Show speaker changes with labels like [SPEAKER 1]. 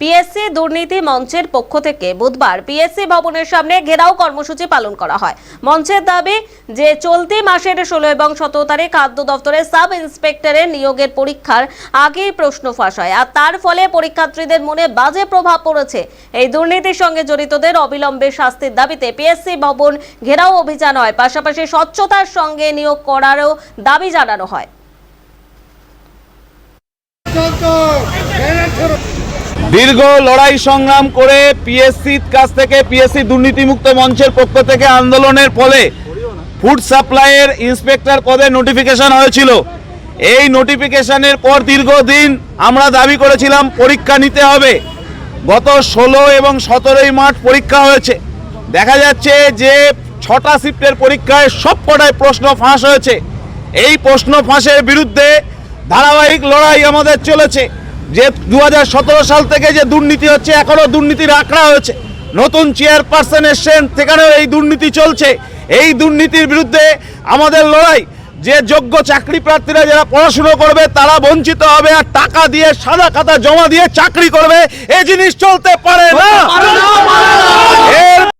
[SPEAKER 1] PSC দুর্নীতি মঞ্চের পক্ষ থেকে বুধবার পিএসসি ভবনের সামনে ঘেরাও কর্মসূচি পালন করা হয়। মঞ্চের দাবি যে চলতি মাসের ষোলো এবং সতেরো তারিখ খাদ্য দপ্তরের সাব ইন্সপেক্টরের নিয়োগের পরীক্ষার আগেই প্রশ্ন ফাঁস হয় আর তার ফলে পরীক্ষার্থীদের মনে বাজে প্রভাব পড়েছে। এই দুর্নীতির সঙ্গে জড়িতদের অবিলম্বে শাস্তির দাবিতে পিএসসি ভবন ঘেরাও অভিযান হয়। পাশাপাশি স্বচ্ছতার সঙ্গে নিয়োগ করারও দাবি জানানো হয়।
[SPEAKER 2] দীর্ঘ লড়াই সংগ্রাম করে পিএসসির কাছ থেকে, পিএসসি দুর্নীতিমুক্ত মঞ্চের পক্ষ থেকে আন্দোলনের ফলে ফুড সাপ্লাইয়ের ইন্সপেক্টর পদে নোটিফিকেশন হয়েছিল। এই নোটিফিকেশনের পর দীর্ঘদিন আমরা দাবি করেছিলাম, পরীক্ষা নিতে হবে। গত ষোলো এবং সতেরোই মার্চ পরীক্ষা হয়েছে। দেখা যাচ্ছে যে ছটা শিফটের পরীক্ষায় সব কটায় প্রশ্ন ফাঁস হয়েছে। এই প্রশ্ন ফাঁসের বিরুদ্ধে ধারাবাহিক লড়াই আমাদের চলেছে। যে দু হাজার সতেরো সাল থেকে যে দুর্নীতি হচ্ছে এখনও দুর্নীতির আঁকড়া হয়েছে। নতুন চেয়ারপারসন এসছেন, সেখানেও এই দুর্নীতি চলছে। এই দুর্নীতির বিরুদ্ধে আমাদের লড়াই, যে যোগ্য চাকরি প্রার্থীরা যারা পড়াশুনো করবে, তারা বঞ্চিত হবে আর টাকা দিয়ে সাদা খাতা জমা দিয়ে চাকরি করবে। এই জিনিস চলতে পারে না।